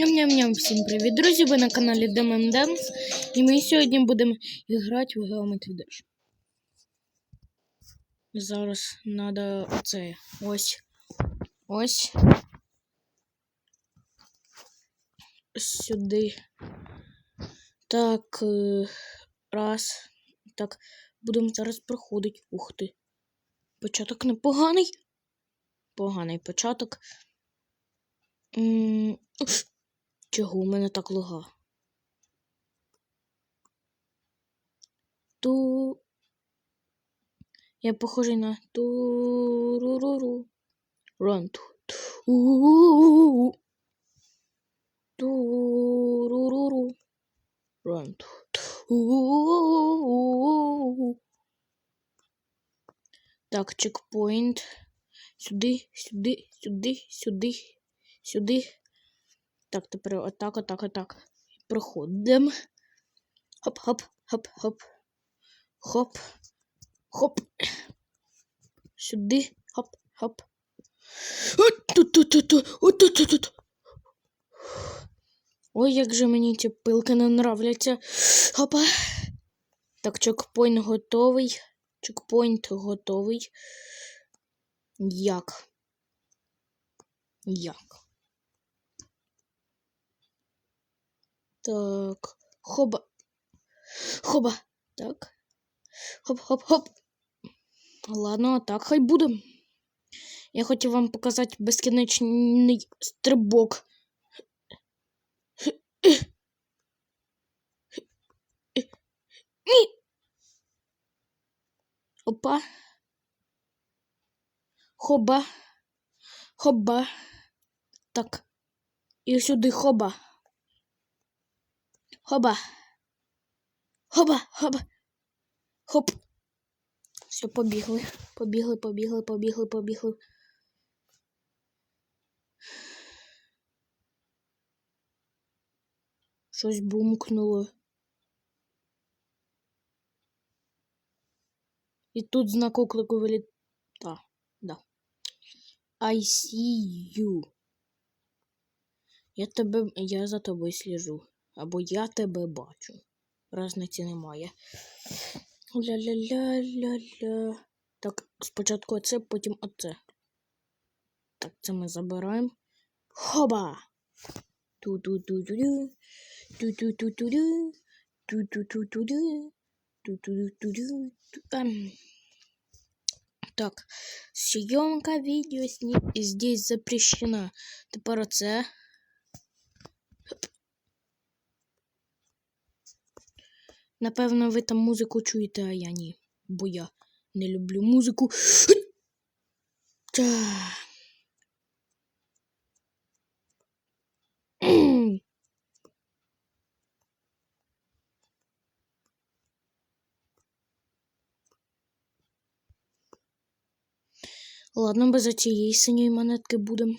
Ням-ням-ням, всім привіт, друзі! Ви на каналі Demon Dance і ми сьогодні будемо грати в Geometry Dash. Зараз треба оце ось. Ось. Сюди. Так. е, Раз. Так. Будемо зараз проходити. Ух ти. Початок непоганий. Поганий початок. М, уф. Чого у мене так лога? Ту. Я похожий на ту-ру-ру-ру. Ран ту. Ту. Ту-ру-ру-ру. Ран ту. Ту. Так, чекпоінт. Сюди, сюди, сюди, сюди, сюди. Так, тепер отак, отак, отак. Проходимо. Хоп, хоп, хоп, хоп. Сюди. Хоп, хоп. От-ту-ту-ту-ту. Ой, як же мені ці пилки не нравляться. Хопа. Так, чекпоінт готовий. Чекпоінт готовий. Як? Як? Так. Хоба. Хоба. Так. Хоп-хоп-хоп. Ладно, так хай буде. Я хотів вам показати безкінечний стрибок. Опа. Хоба. Хоба. Так. І сюди хоба. Хоба. Хоба, хоба. Хоп. Все, побігли. Побігли, побігли, побігли, побігли. Щось бумкнуло. І тут знак оклику виліт. Та, да. I see you. Я тебе. Я за тобою сліжу. Або я тебе бачу. Разниці немає. Ля-ля-ля-ля-ля. Так, спочатку оце, потім оце. Так, це ми забираємо. Хоба! Ту-ту-ту-ту-ду. Ту-ту-ту-ту-ду. Ту-ту-ту-ту-ду. Так, съемка видео здесь запрещена. Тепер оце. Напевно, ви там музику чуєте, а я ні. Бо я не люблю музику. Ладно, без цієї синьої монетки будемо.